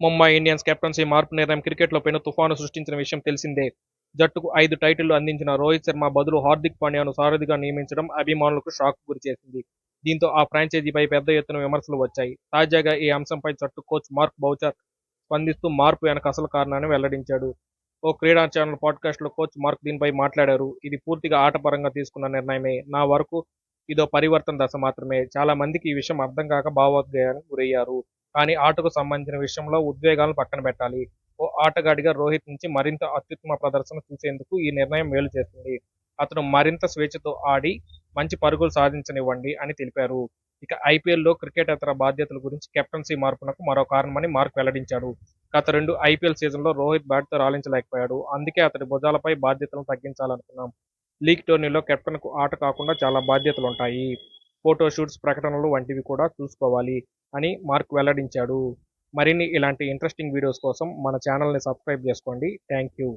Mumbai Indians captaincy మార్పు నిర్ణయం క్రికెట్లో పెను తుఫాను సృష్టించిన విషయం తెలిసిందే. జట్టుకు ఐదు టైటిళ్ళు అందించిన రోహిత్ శర్మ బదులు హార్దిక్ పాండ్యాను సారథిగా నియమించడం అభిమానులకు షాక్ గురిచేసింది. దీంతో ఆ ఫ్రాంచైజీపై పెద్ద ఎత్తున విమర్శలు వచ్చాయి. తాజాగా ఈ అంశంపై జట్టు కోచ్ మార్క్ బౌచర్ స్పందిస్తూ మార్పు వెనక అసలు కారణాన్ని వెల్లడించాడు. ఓ క్రీడా ఛానల్ పాడ్కాస్ట్లో కోచ్ మార్క్ దీనిపై మాట్లాడారు. ఇది పూర్తిగా ఆటపరంగా తీసుకున్న నిర్ణయమే. నా వరకు ఇదో పరివర్తన దశ మాత్రమే. చాలా మందికి ఈ విషయం అర్థం కాక భావోద్వేగానికి గురయ్యారు. కానీ ఆటకు సంబంధించిన విషయంలో ఉద్వేగాలను పక్కన పెట్టాలి. ఓ ఆటగాడిగా రోహిత్ నుంచి మరింత అత్యుత్తమ ప్రదర్శన చూసేందుకు ఈ నిర్ణయం మేలు చేస్తుంది. అతను మరింత స్వేచ్ఛతో ఆడి మంచి పరుగులు సాధించనివ్వండి అని తెలిపారు. ఇక ఐపీఎల్లో క్రికెటేతర బాధ్యతల గురించి కెప్టెన్సీ మార్పునకు మరో కారణమని మార్క్ వెల్లడించాడు. గత రెండు ఐపీఎల్ సీజన్లో రోహిత్ బ్యాట్తో రాలించలేకపోయాడు అందుకే అతడి భుజాలపై బాధ్యతలను తగ్గించాలనుకున్నాం. లీగ్ టోర్నీలో కెప్టెన్కు ఆట కాకుండా చాలా బాధ్యతలు ఉంటాయి ఫోటో షూట్స్ ప్రకటనలు వంటివి కూడా చూసుకోవాలి అని మార్క్ వెల్లడించాడు. మరిన్ని ఇలాంటి ఇంట్రెస్టింగ్ వీడియోస్ కోసం మన ఛానల్ని సబ్స్క్రైబ్ చేసుకోండి. Thank you